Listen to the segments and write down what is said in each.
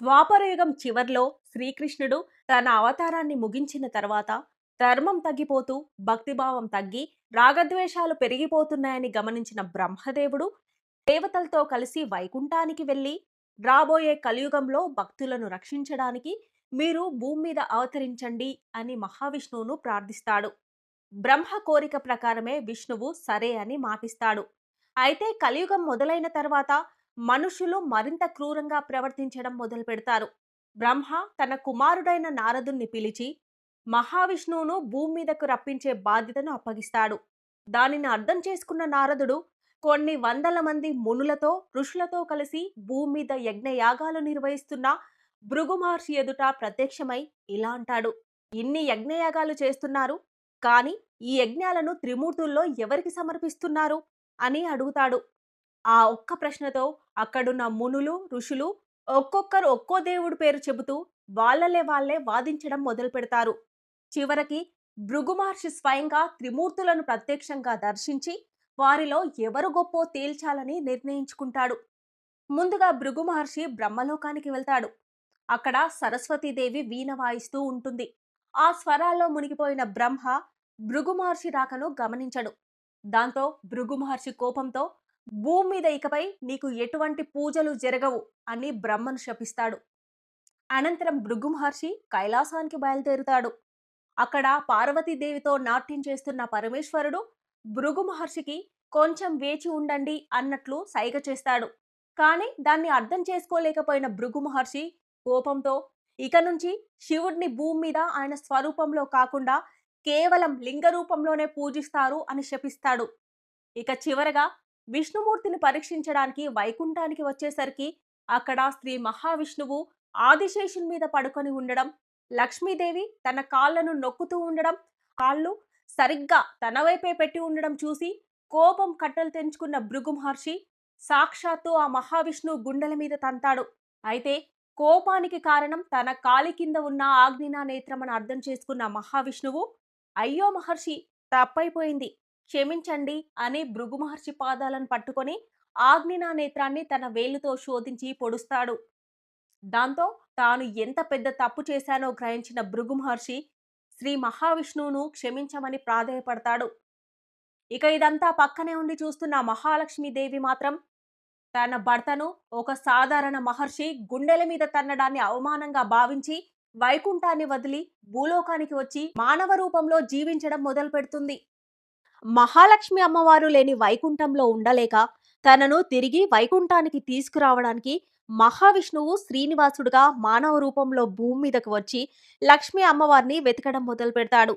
ద్వాపరయుగం చివర్లో శ్రీకృష్ణుడు తన అవతారాన్ని ముగించిన తర్వాత ధర్మం తగ్గిపోతూ భక్తిభావం తగ్గి రాగద్వేషాలు పెరిగిపోతున్నాయని గమనించిన బ్రహ్మదేవుడు దేవతలతో కలిసి వైకుంఠానికి వెళ్ళి రాబోయే కలియుగంలో భక్తులను రక్షించడానికి మీరు భూమి మీద అవతరించండి అని మహావిష్ణువును ప్రార్థిస్తాడు. బ్రహ్మ కోరిక ప్రకారమే విష్ణువు సరే అని మాటిస్తాడు. అయితే కలియుగం మొదలైన తర్వాత మనుషులు మరింత క్రూరంగా ప్రవర్తించడం మొదలు పెడతారు. బ్రహ్మ తన కుమారుడైన నారదుణ్ణి పిలిచి మహావిష్ణువును భూమి మీదకు రప్పించే బాధ్యతను అప్పగిస్తాడు. దానిని అర్థం చేసుకున్న నారదుడు కొన్ని వందల మంది మునులతో ఋషులతో కలిసి భూమి మీద యజ్ఞయాగాలు నిర్వహిస్తున్న భృగు మహర్షి ఎదుట ప్రత్యక్షమై ఇలా అంటాడు. ఇన్ని యజ్ఞయాగాలు చేస్తున్నారు కానీ ఈ యజ్ఞాలను త్రిమూర్తుల్లో ఎవరికి సమర్పిస్తున్నారు? అని అడుగుతాడు. ఆ ఒక్క ప్రశ్నతో అక్కడున్న మునులు ఋషులు ఒక్కొక్కరు ఒక్కో దేవుడి పేరు చెబుతూ వాళ్ళలే వాళ్ళే వాదించడం మొదలు పెడతారు. చివరికి భృగు మహర్షి స్వయంగా త్రిమూర్తులను ప్రత్యక్షంగా దర్శించి వారిలో ఎవరు గొప్పో తేల్చాలని నిర్ణయించుకుంటాడు. ముందుగా భృగు మహర్షి బ్రహ్మలోకానికి వెళ్తాడు. అక్కడ సరస్వతీదేవి వీణ వాయిస్తూ ఉంటుంది. ఆ స్వరాల్లో మునిగిపోయిన బ్రహ్మ భృగు మహర్షి రాకను గమనించడు. దాంతో భృగు మహర్షి కోపంతో భూమి మీద ఇకపై నీకు ఎటువంటి పూజలు జరగవు అని బ్రహ్మను శపిస్తాడు. అనంతరం భృగు మహర్షి కైలాసానికి బయలుదేరుతాడు. అక్కడ పార్వతీదేవితో నాట్యం చేస్తున్న పరమేశ్వరుడు భృగు మహర్షికి కొంచెం వేచి ఉండండి అన్నట్లు సైగ చేస్తాడు. కానీ దాన్ని అర్థం చేసుకోలేకపోయిన భృగు మహర్షి కోపంతో ఇక నుంచి శివుడిని భూమి మీద ఆయన స్వరూపంలో కాకుండా కేవలం లింగ రూపంలోనే పూజిస్తారు అని శపిస్తాడు. ఇక చివరగా విష్ణుమూర్తిని పరీక్షించడానికి వైకుంఠానికి వచ్చేసరికి అక్కడ శ్రీ మహావిష్ణువు ఆదిశేషుని మీద పడుకొని ఉండడం లక్ష్మీదేవి తన కాళ్ళను నొక్కుతూ ఉండడం కాళ్ళు సరిగ్గా తన వైపే పెట్టి ఉండడం చూసి కోపం కట్టలు తెంచుకున్న భృగు మహర్షి సాక్షాత్తు ఆ మహావిష్ణువు గుండెల మీద తంతాడు. అయితే కోపానికి కారణం తన కాలి కింద ఉన్న ఆగ్నినా నేత్రమని అర్థం చేసుకున్న మహావిష్ణువు అయ్యో మహర్షి తప్పైపోయింది. క్షమించండి అని భృగు మహర్షి పాదాలను పట్టుకొని ఆగ్నినా నేత్రాన్ని తన వేలుతో శోధించి పొడుస్తాడు. దాంతో తాను ఎంత పెద్ద తప్పు చేశానో గ్రహించిన భృగు మహర్షి శ్రీ మహావిష్ణువును క్షమించమని ప్రాధేయపడతాడు. ఇక ఇదంతా పక్కనే ఉండి చూస్తున్న మహాలక్ష్మీదేవి మాత్రం తన భర్తను ఒక సాధారణ మహర్షి గుండెల మీద తన్నడాన్ని అవమానంగా భావించి వైకుంఠాన్ని వదిలి భూలోకానికి వచ్చి మానవ రూపంలో జీవించడం మొదలు పెడుతుంది మహాలక్ష్మి అమ్మవారు లేని వైకుంఠంలో ఉండలేక తనను తిరిగి వైకుంఠానికి తీసుకురావడానికి మహావిష్ణువు శ్రీనివాసుడుగా మానవ రూపంలో భూమి మీదకు వచ్చి లక్ష్మీ అమ్మవారిని వెతకడం మొదలు పెడతాడు.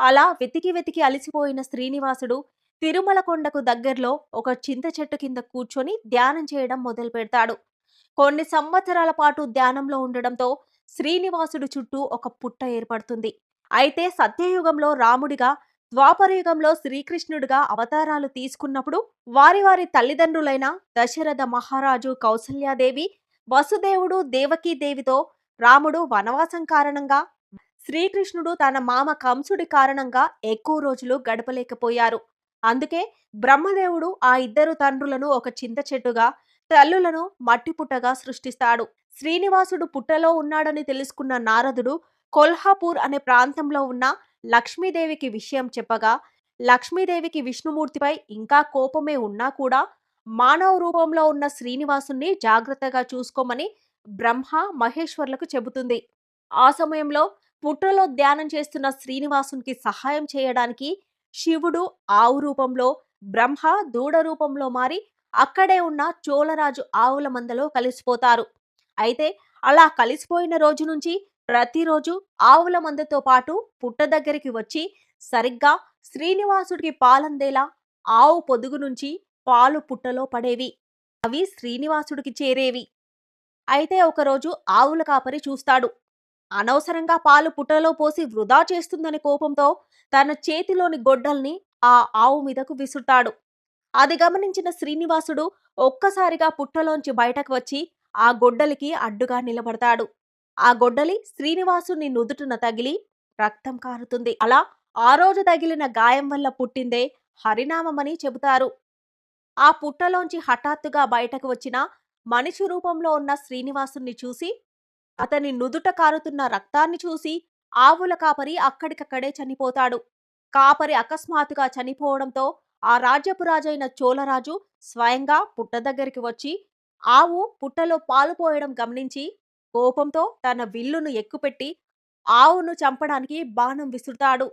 అలా వెతికి వెతికి అలసిపోయిన శ్రీనివాసుడు తిరుమల కొండకు దగ్గరలో ఒక చింత చెట్టు కింద కూర్చొని ధ్యానం చేయడం మొదలు పెడతాడు. కొన్ని సంవత్సరాల పాటు ధ్యానంలో ఉండడంతో శ్రీనివాసుడు చుట్టూ ఒక పుట్ట ఏర్పడుతుంది. అయితే సత్యయుగంలో రాముడిగా ద్వాపరయుగంలో శ్రీకృష్ణుడిగా అవతారాలు తీసుకున్నప్పుడు వారి వారి తల్లిదండ్రులైన దశరథ మహారాజు కౌసల్యాదేవి వసుదేవుడు దేవకీదేవితో రాముడు వనవాసం కారణంగా శ్రీకృష్ణుడు తన మామ కంసుడి కారణంగా ఎక్కువ రోజులు గడపలేకపోయారు. అందుకే బ్రహ్మదేవుడు ఆ ఇద్దరు తండ్రులను ఒక చింత చెట్టుగా తల్లులను మట్టి పుట్టగా సృష్టిస్తాడు. శ్రీనివాసుడు పుట్టలో ఉన్నాడని తెలుసుకున్న నారదుడు కొల్హాపూర్ అనే ప్రాంతంలో ఉన్న లక్ష్మీదేవికి విషయం చెప్పగా లక్ష్మీదేవికి విష్ణుమూర్తిపై ఇంకా కోపమే ఉన్నా కూడా మానవ రూపంలో ఉన్న శ్రీనివాసుని జాగ్రత్తగా చూసుకోమని బ్రహ్మ మహేశ్వర్లకు చెబుతుంది. ఆ సమయంలో పుట్రలో ధ్యానం చేస్తున్న శ్రీనివాసునికి సహాయం చేయడానికి శివుడు ఆవు రూపంలో బ్రహ్మ దూడ రూపంలో మారి అక్కడే ఉన్న చోళరాజు ఆవుల మందలో కలిసిపోతారు. అయితే అలా కలిసిపోయిన రోజు నుంచి ప్రతిరోజు ఆవుల మందతో పాటు పుట్ట దగ్గరికి వచ్చి సరిగ్గా శ్రీనివాసుడికి పాలందేలా ఆవు పొదుగు నుంచి పాలు పుట్టలో పడేవి. అవి శ్రీనివాసుడికి చేరేవి. అయితే ఒకరోజు ఆవుల కాపరి చూస్తాడు. అనవసరంగా పాలు పుట్టలో పోసి వృధా చేస్తుందనే కోపంతో తన చేతిలోని గొడ్డల్ని ఆ ఆవు మీదకు విసురుతాడు. అది గమనించిన శ్రీనివాసుడు ఒక్కసారిగా పుట్టలోంచి బయటకు వచ్చి ఆ గొడ్డలికి అడ్డుగా నిలబడతాడు. ఆ గొడ్డలి శ్రీనివాసుని నుదుటిన తగిలి రక్తం కారుతుంది. అలా ఆ రోజు తగిలిన గాయం వల్ల పుట్టిందే హరినామమని చెబుతారు. ఆ పుట్టలోంచి హఠాత్తుగా బయటకు వచ్చిన మనిషి రూపంలో ఉన్న శ్రీనివాసుని చూసి అతని నుదుట కారుతున్న రక్తాన్ని చూసి ఆవుల కాపరి అక్కడికక్కడే చనిపోతాడు. కాపరి అకస్మాత్తుగా చనిపోవడంతో ఆ రాజ్యపు రాజైన చోళరాజు స్వయంగా పుట్ట దగ్గరికి వచ్చి ఆవు పుట్టలో పాలు పోయడం గమనించి కోపంతో తన విల్లును ఎక్కుపెట్టి ఆవును చంపడానికి బాణం విసురుతాడు.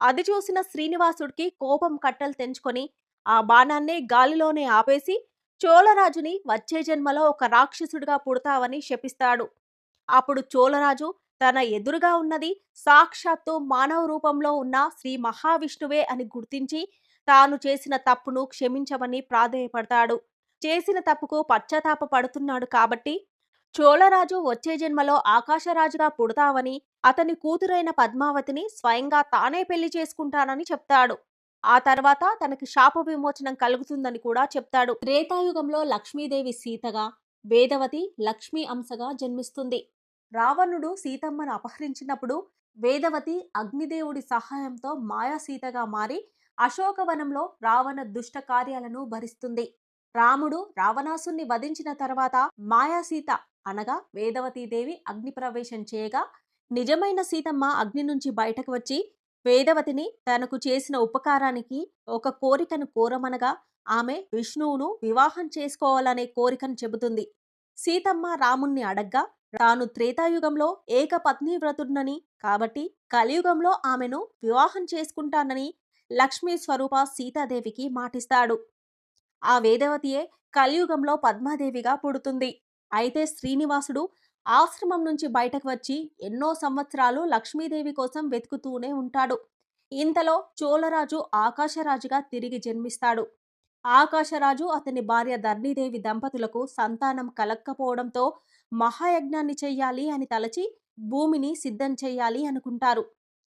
అది చూసిన శ్రీనివాసుడికి కోపం కట్టలు తెంచుకొని ఆ బాణాన్నే గాలిలోనే ఆపేసి చోళరాజుని వచ్చే జన్మలో ఒక రాక్షసుడిగా పుడతావని శపిస్తాడు. అప్పుడు చోళరాజు తన ఎదురుగా ఉన్నది సాక్షాత్తు మానవ రూపంలో ఉన్న శ్రీ మహావిష్ణువే అని గుర్తించి తాను చేసిన తప్పును క్షమించమని ప్రాధేయపడతాడు. చేసిన తప్పుకు పశ్చాత్తాప పడుతున్నాడు కాబట్టి చోళరాజు వచ్చే జన్మలో ఆకాశరాజుగా పుడతావని అతని కూతురైన పద్మావతిని స్వయంగా తానే పెళ్ళి చేసుకుంటానని చెప్తాడు. ఆ తర్వాత తనకి శాప విమోచనం కలుగుతుందని కూడా చెప్తాడు. త్రేతాయుగంలో లక్ష్మీదేవి సీతగా వేదవతి లక్ష్మీ అంశగా జన్మిస్తుంది. రావణుడు సీతమ్మను అపహరించినప్పుడు వేదవతి అగ్నిదేవుడి సహాయంతో మాయా సీతగా మారి అశోకవనంలో రావణ దుష్ట కార్యాలను భరిస్తుంది. రాముడు రావణాసుని వధించిన తర్వాత మాయాసీత అనగా వేదవతీదేవి అగ్ని ప్రవేశం చేయగా నిజమైన సీతమ్మ అగ్ని నుంచి బయటకు వచ్చి వేదవతిని తనకు చేసిన ఉపకారానికి ఒక కోరికను కోరమనగా ఆమె విష్ణువును వివాహం చేసుకోవాలనే కోరికను చెబుతుంది. సీతమ్మ రాముణ్ణి అడగ్గా తాను త్రేతాయుగంలో ఏకపత్ని వ్రతుడినని కాబట్టి కలియుగంలో ఆమెను వివాహం చేసుకుంటానని లక్ష్మీ స్వరూప సీతాదేవికి మాటిస్తాడు. ఆ వేదవతియే కలియుగంలో పద్మాదేవిగా పుడుతుంది. అయితే శ్రీనివాసుడు ఆశ్రమం నుంచి బయటకు వచ్చి ఎన్నో సంవత్సరాలు లక్ష్మీదేవి కోసం వెతుకుతూనే ఉంటాడు. ఇంతలో చోళరాజు ఆకాశరాజుగా తిరిగి జన్మిస్తాడు. ఆకాశరాజు అతని భార్య ధర్ణీదేవి దంపతులకు సంతానం కలక్కపోవడంతో మహాయజ్ఞాన్ని చెయ్యాలి అని తలచి భూమిని సిద్ధం చెయ్యాలి అనుకుంటారు.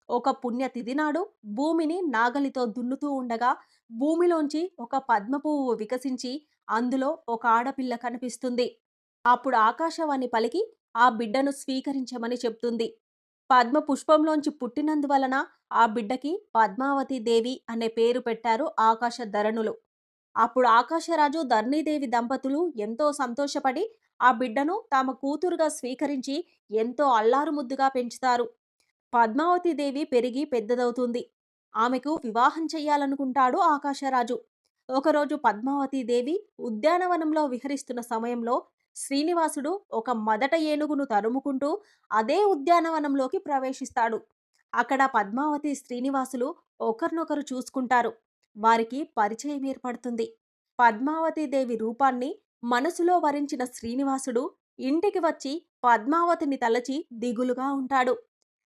ఒక పుణ్యతిథి నాడు భూమిని నాగలితో దున్నుతూ ఉండగా భూమిలోంచి ఒక పద్మ పువ్వు వికసించి అందులో ఒక ఆడపిల్ల కనిపిస్తుంది. అప్పుడు ఆకాశవాణి పలికి ఆ బిడ్డను స్వీకరించమని చెప్తుంది. పద్మ పుష్పంలోంచి పుట్టినందువలన ఆ బిడ్డకి పద్మావతి దేవి అనే పేరు పెట్టారు ఆకాశ ధరణులు. అప్పుడు ఆకాశరాజు ధర్ణీదేవి దంపతులు ఎంతో సంతోషపడి ఆ బిడ్డను తమ కూతురుగా స్వీకరించి ఎంతో అల్లారు ముద్దుగా పెంచుతారు. పద్మావతి దేవి పెరిగి పెద్దదవుతుంది. ఆమెకు వివాహం చెయ్యాలనుకుంటాడు ఆకాశరాజు. ఒకరోజు పద్మావతి దేవి ఉద్యానవనంలో విహరిస్తున్న సమయంలో శ్రీనివాసుడు ఒక మదట ఏనుగును తరుముకుంటూ అదే ఉద్యానవనంలోకి ప్రవేశిస్తాడు. అక్కడ పద్మావతి శ్రీనివాసులు ఒకరినొకరు చూసుకుంటారు. వారికి పరిచయం ఏర్పడుతుంది. పద్మావతి దేవి రూపాన్ని మనసులో వరించిన శ్రీనివాసుడు ఇంటికి వచ్చి పద్మావతిని తలచి దిగులుగా ఉంటాడు.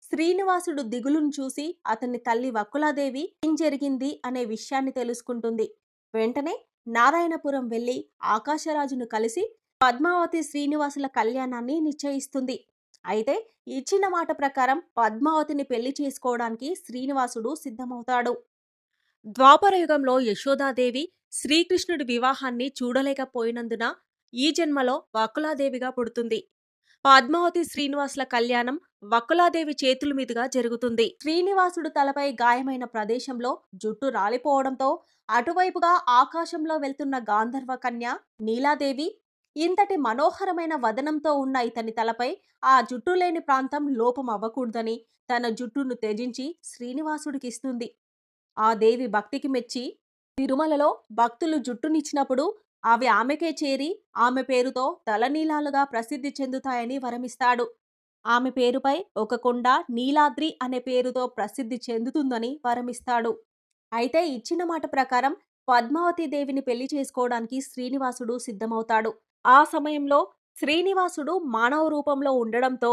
శ్రీనివాసుడు దిగులును చూసి అతని తల్లి వక్కులాదేవి ఏం జరిగింది అనే విషయాన్ని తెలుసుకుంటుంది. వెంటనే నారాయణపురం వెళ్ళి ఆకాశరాజును కలిసి పద్మావతి శ్రీనివాసుల కళ్యాణాన్ని నిశ్చయిస్తుంది. అయితే ఇచ్చిన మాట ప్రకారం పద్మావతిని పెళ్ళి చేసుకోవడానికి శ్రీనివాసుడు సిద్ధమవుతాడు. ద్వాపరయుగంలో యశోదాదేవి శ్రీకృష్ణుడి వివాహాన్ని చూడలేకపోయినందున ఈ జన్మలో వకులాదేవిగా పుడుతుంది. పద్మావతి శ్రీనివాసుల కళ్యాణం వకులాదేవి చేతుల మీదుగా జరుగుతుంది. శ్రీనివాసుడు తలపై గాయమైన ప్రదేశంలో జుట్టు రాలిపోవడంతో అటువైపుగా ఆకాశంలో వెళ్తున్న గాంధర్వ కన్య నీలాదేవి ఇంతటి మనోహరమైన వదనంతో ఉన్న ఇతని తలపై ఆ జుట్టు లేని ప్రాంతం లోపం అవ్వకూడదని తన జుట్టును త్యజించి శ్రీనివాసుడికిస్తుంది ఆ దేవి భక్తికి మెచ్చి తిరుమలలో భక్తులు జుట్టునిచ్చినప్పుడు అవి ఆమెకే చేరి ఆమె పేరుతో తలనీలాలుగా ప్రసిద్ధి చెందుతాయని వరమిస్తాడు. ఆమె పేరుపై ఒక కొండ నీలాద్రి అనే పేరుతో ప్రసిద్ధి చెందుతుందని వరమిస్తాడు. అయితే ఇచ్చిన మాట ప్రకారం పద్మావతి దేవిని పెళ్ళి చేసుకోవడానికి శ్రీనివాసుడు సిద్ధమవుతాడు. ఆ సమయంలో శ్రీనివాసుడు మానవ రూపంలో ఉండడంతో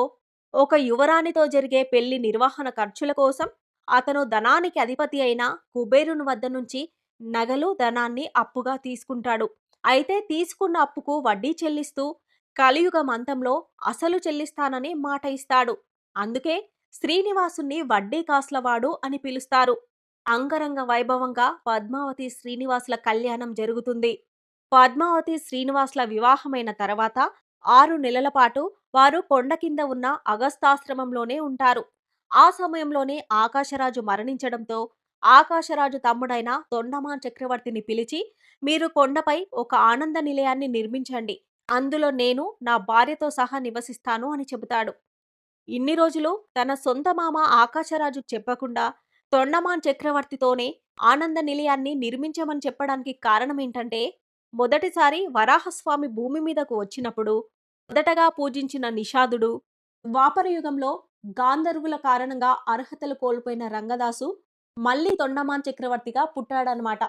ఒక యువరాణితో జరిగే పెళ్ళి నిర్వహణ ఖర్చుల కోసం అతను ధనానికి అధిపతి అయిన కుబేరుని వద్ద నుంచి నగలు ధనాన్ని అప్పుగా తీసుకుంటాడు. అయితే తీసుకున్న అప్పుకు వడ్డీ చెల్లిస్తూ కలియుగం అంతంలో అసలు చెల్లిస్తానని మాట ఇస్తాడు. అందుకే శ్రీనివాసుని వడ్డీ కాస్లవాడు అని పిలుస్తారు. అంగరంగ వైభవంగా పద్మావతి శ్రీనివాసుల కళ్యాణం జరుగుతుంది. పద్మావతి శ్రీనివాస్ల వివాహమైన తర్వాత ఆరు నెలల పాటు వారు కొండ కింద ఉన్న అగస్తాశ్రమంలోనే ఉంటారు. ఆ సమయంలోనే ఆకాశరాజు మరణించడంతో ఆకాశరాజు తమ్ముడైన తొండమాన్ చక్రవర్తిని పిలిచి మీరు కొండపై ఒక ఆనంద నిలయాన్ని నిర్మించండి. అందులో నేను నా భార్యతో సహా నివసిస్తాను అని చెబుతాడు. ఇన్ని రోజులు తన సొంత మామ ఆకాశరాజు చెప్పకుండా తొండమాన్ చక్రవర్తితోనే ఆనంద నిలయాన్ని నిర్మించమని చెప్పడానికి కారణం ఏంటంటే మొదటిసారి వరాహస్వామి భూమి మీదకు వచ్చినప్పుడు మొదటగా పూజించిన నిషాదుడు ద్వాపరయుగంలో గాంధర్వుల కారణంగా అర్హతలు కోల్పోయిన రంగదాసు మళ్ళీ తొండమాన్ చక్రవర్తిగా పుట్టాడనమాట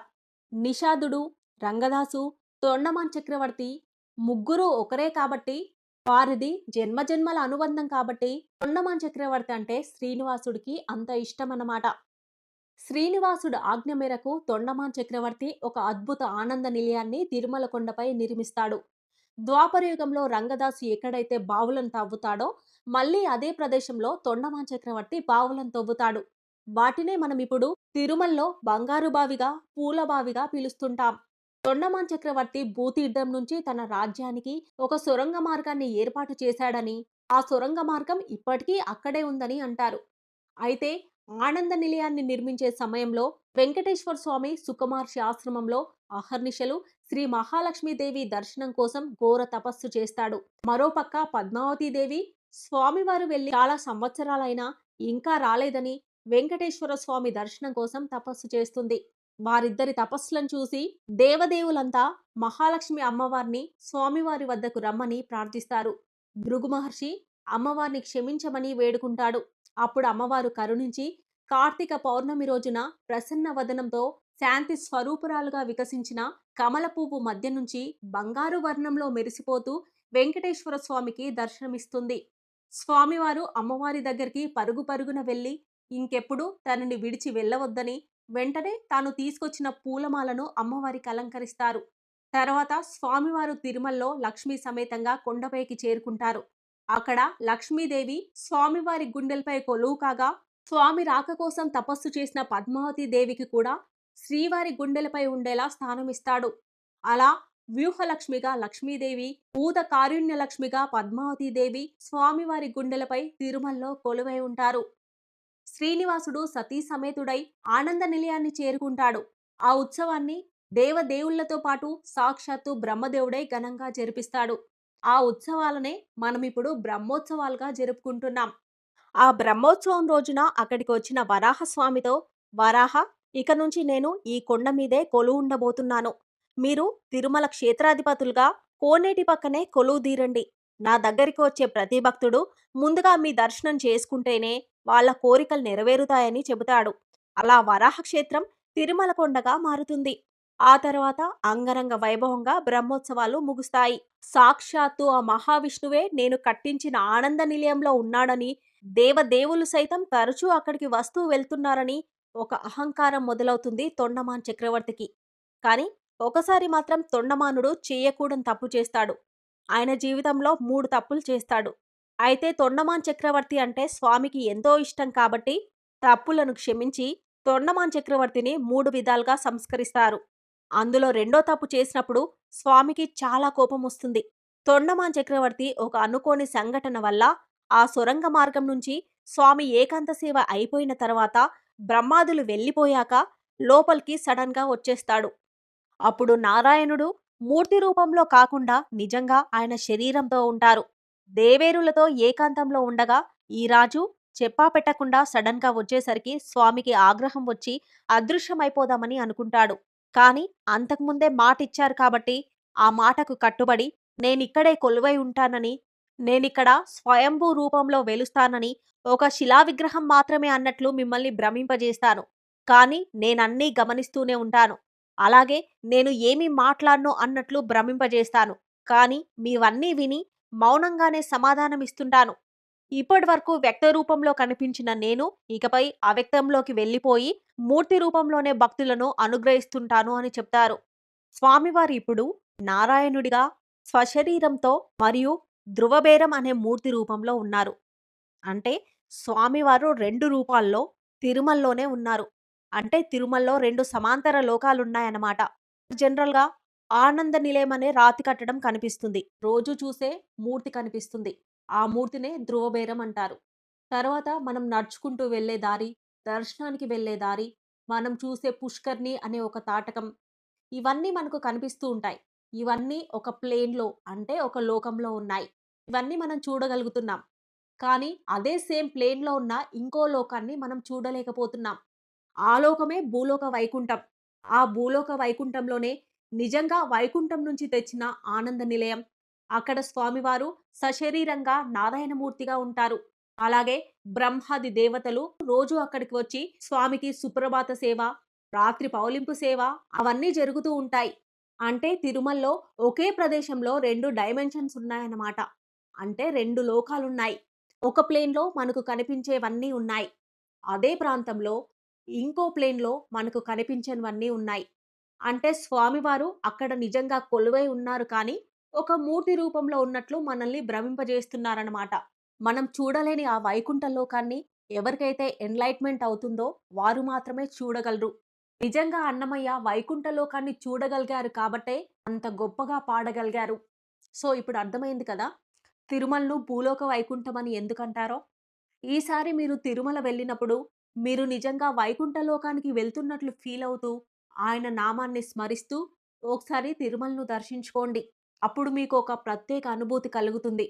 నిషాదుడు రంగదాసు తొండమాన్ చక్రవర్తి ముగ్గురు ఒకరే కాబట్టి వారిది జన్మజన్మల అనుబంధం కాబట్టి తొండమాన్ చక్రవర్తి అంటే శ్రీనివాసుడికి అంత ఇష్టమన్నమాట. శ్రీనివాసుడు ఆజ్ఞ మేరకు తొండమాన్ చక్రవర్తి ఒక అద్భుత ఆనంద నిలయాన్ని తిరుమల కొండపై నిర్మిస్తాడు. ద్వాపరయుగంలో రంగదాసు ఎక్కడైతే బావులను తవ్వుతాడో మళ్ళీ అదే ప్రదేశంలో తొండమాన్ చక్రవర్తి బావులను తవ్వుతాడు. వాటినే మనం ఇప్పుడు తిరుమలలో బంగారు బావిగా పూల బావిగా పిలుస్తుంటాం. తొండమాన్ చక్రవర్తి భూతీర్థం నుంచి తన రాజ్యానికి ఒక సొరంగ మార్గాన్ని ఏర్పాటు చేశాడని ఆ సొరంగ మార్గం ఇప్పటికీ అక్కడే ఉందని అంటారు. అయితే ఆనంద నిలయాన్ని నిర్మించే సమయంలో వెంకటేశ్వర స్వామి సుకుమార్షి ఆశ్రమంలో అహర్నిశలు శ్రీ మహాలక్ష్మీదేవి దర్శనం కోసం ఘోర తపస్సు చేస్తాడు. మరోపక్క పద్మావతీదేవి స్వామివారు వెళ్ళి చాలా సంవత్సరాలైనా ఇంకా రాలేదని వెంకటేశ్వర స్వామి దర్శనం కోసం తపస్సు చేస్తుంది. వారిద్దరి తపస్సులను చూసి దేవదేవులంతా మహాలక్ష్మి అమ్మవారిని స్వామివారి వద్దకు రమ్మని ప్రార్థిస్తారు. భృగు మహర్షి అమ్మవారిని క్షమించమని వేడుకుంటాడు. అప్పుడు అమ్మవారు కరుణించి కార్తీక పౌర్ణమి రోజున ప్రసన్న వదనంతో శాంతి స్వరూపురాలుగా వికసించిన కమల పువ్వు మధ్య నుంచి బంగారు వర్ణంలో మెరిసిపోతూ వెంకటేశ్వర స్వామికి దర్శనమిస్తుంది. స్వామివారు అమ్మవారి దగ్గరికి పరుగు పరుగున వెళ్ళి ఇంకెప్పుడు తనని విడిచి వెళ్ళవద్దని వెంటనే తాను తీసుకొచ్చిన పూలమాలను అమ్మవారికి అలంకరిస్తారు తర్వాత స్వామివారు తిరుమలలో లక్ష్మీ సమేతంగా కొండపైకి చేరుకుంటారు. అక్కడ లక్ష్మీదేవి స్వామివారి గుండెలపై కొలువు కాగా స్వామి రాక కోసం తపస్సు చేసిన పద్మావతి దేవికి కూడా శ్రీవారి గుండెలపై ఉండేలా స్థానమిస్తాడు. అలా వ్యూహలక్ష్మిగా లక్ష్మీదేవి భూత కారుణ్యలక్ష్మిగా పద్మావతీదేవి స్వామివారి గుండెలపై తిరుమలలో కొలువై ఉంటారు. శ్రీనివాసుడు సతీ సమేతుడై ఆనంద నిలయాన్ని చేరుకుంటాడు. ఆ ఉత్సవాన్ని దేవదేవుళ్ళతో పాటు సాక్షాత్తు బ్రహ్మదేవుడై ఘనంగా జరిపిస్తాడు. ఆ ఉత్సవాలనే మనం ఇప్పుడు బ్రహ్మోత్సవాలుగా జరుపుకుంటున్నాం. ఆ బ్రహ్మోత్సవం రోజున అక్కడికి వచ్చిన వరాహస్వామితో వరాహ ఇక నుంచి నేను ఈ కొండ మీదే కొలువు ఉండబోతున్నాను. మీరు తిరుమల క్షేత్రాధిపతులుగా కోనేటి పక్కనే కొలువు తీరండి. నా దగ్గరికి వచ్చే ప్రతి భక్తుడు ముందుగా మీ దర్శనం చేసుకుంటేనే వాళ్ళ కోరికలు నెరవేరుతాయని చెబుతాడు. అలా వరాహ క్షేత్రం తిరుమల కొండగా మారుతుంది. ఆ తర్వాత అంగరంగ వైభవంగా బ్రహ్మోత్సవాలు ముగుస్తాయి. సాక్షాత్తు ఆ మహావిష్ణువే నేను కట్టించిన ఆనంద నిలయంలో ఉన్నాడని దేవదేవులు సైతం తరచూ అక్కడికి వస్తూ వెళ్తున్నారని ఒక అహంకారం మొదలవుతుంది తొండమాన్ చక్రవర్తికి. కానీ ఒకసారి మాత్రం తొండమానుడు చేయకూడని తప్పు చేస్తాడు. ఆయన జీవితంలో మూడు తప్పులు చేస్తాడు. అయితే తొండమాన్ చక్రవర్తి అంటే స్వామికి ఎంతో ఇష్టం కాబట్టి తప్పులను క్షమించి తొండమాన్ చక్రవర్తిని మూడు విధాలుగా సంస్కరిస్తారు. అందులో రెండో తప్పు చేసినప్పుడు స్వామికి చాలా కోపం వస్తుంది. తొండమాన్ చక్రవర్తి ఒక అనుకోని సంఘటన వల్ల ఆ సొరంగ మార్గం నుంచి స్వామి ఏకాంత సేవ అయిపోయిన తర్వాత బ్రహ్మాదులు వెళ్ళిపోయాక లోపలికి సడన్గా వచ్చేస్తాడు. అప్పుడు నారాయణుడు మూర్తి రూపంలో కాకుండా నిజంగా ఆయన శరీరంతో ఉంటారు. దేవేరులతో ఏకాంతంలో ఉండగా ఈ రాజు చెప్పా పెట్టకుండా సడన్గా వచ్చేసరికి స్వామికి ఆగ్రహం వచ్చి అదృశ్యమైపోదామని అనుకుంటాడు. కానీ అంతకుముందే మాట ఇచ్చారు కాబట్టి ఆ మాటకు కట్టుబడి నేనిక్కడే కొలువై ఉంటానని నేనిక్కడ స్వయంభూ రూపంలో వెలుస్తానని ఒక శిలా విగ్రహం మాత్రమే అన్నట్లు మిమ్మల్ని భ్రమింపజేస్తాను. కానీ నేనన్నీ గమనిస్తూనే ఉంటాను. అలాగే నేను ఏమి మాట్లాడను అన్నట్లు భ్రమింపజేస్తాను. కానీ మీవన్నీ విని మౌనంగానే సమాధానమిస్తుంటాను. ఇప్పటి వరకు వ్యక్త రూపంలో కనిపించిన నేను ఇకపై అవ్యక్తంలోకి వెళ్ళిపోయి మూర్తి రూపంలోనే భక్తులను అనుగ్రహిస్తుంటాను అని చెప్తారు. స్వామివారు ఇప్పుడు నారాయణుడిగా స్వశరీరంతో మరియు ధ్రువబేరం అనే మూర్తి రూపంలో ఉన్నారు. అంటే స్వామివారు రెండు రూపాల్లో తిరుమలలోనే ఉన్నారు. అంటే తిరుమలలో రెండు సమాంతర లోకాలున్నాయన్నమాట. జనరల్గా ఆనంద నిలయం అనే రాతి కట్టడం కనిపిస్తుంది రోజు చూసే మూర్తి కనిపిస్తుంది ఆ మూర్తినే ధ్రువబేరం అంటారు తర్వాత మనం నడుచుకుంటూ వెళ్ళే దారి దర్శనానికి వెళ్ళే దారి మనం చూసే పుష్కర్ణి అనే ఒక తాటకం ఇవన్నీ మనకు కనిపిస్తూ ఉంటాయి ఇవన్నీ ఒక ప్లేన్‌లో అంటే ఒక లోకంలో ఉన్నాయి. ఇవన్నీ మనం చూడగలుగుతున్నాం. కానీ అదే సేమ్ ప్లేన్‌లో ఉన్న ఇంకో లోకాన్ని మనం చూడలేకపోతున్నాం. ఆ లోకమే భూలోక వైకుంఠం. ఆ భూలోక వైకుంఠంలోనే నిజంగా వైకుంఠం నుంచి తెచ్చిన ఆనంద నిలయం. అక్కడ స్వామివారు సశరీరంగా నారాయణమూర్తిగా ఉంటారు. అలాగే బ్రహ్మాది దేవతలు రోజు అక్కడికి వచ్చి స్వామికి సుప్రభాత సేవ, రాత్రి పౌలింపు సేవ అవన్నీ జరుగుతూ ఉంటాయి. అంటే తిరుమలలో ఒకే ప్రదేశంలో రెండు డైమెన్షన్స్ ఉన్నాయన్నమాట. అంటే రెండు లోకాలున్నాయి. ఒక ప్లేన్‌లో మనకు కనిపించేవన్నీ ఉన్నాయి. అదే ప్రాంతంలో ఇంకో ప్లేన్‌లో మనకు కనిపించనివన్నీ ఉన్నాయి. అంటే స్వామివారు అక్కడ నిజంగా కొలువై ఉన్నారు కానీ, ఒక మూర్తి రూపంలో ఉన్నట్లు మనల్ని భ్రమింపజేస్తున్నారన్నమాట. మనం చూడలేని ఆ వైకుంఠ లోకాన్ని ఎవరికైతే ఎన్‌లైట్‌మెంట్ అవుతుందో వారు మాత్రమే చూడగలరు. నిజంగా అన్నమయ్య వైకుంఠ లోకాన్ని చూడగలిగారు కాబట్టే అంత గొప్పగా పాడగలిగారు. సో, ఇప్పుడు అర్థమైంది కదా! తిరుమలను భూలోక వైకుంఠం అని ఎందుకంటారో? ఈసారి మీరు తిరుమల వెళ్ళినప్పుడు మీరు నిజంగా వైకుంఠ లోకానికి వెళ్తున్నట్లు ఫీల్ అవుతూ, ఆయన నామాన్ని స్మరిస్తూ ఒకసారి తిరుమలను దర్శించుకోండి. అప్పుడు మీకు ఒక ప్రత్యేక అనుభూతి కలుగుతుంది.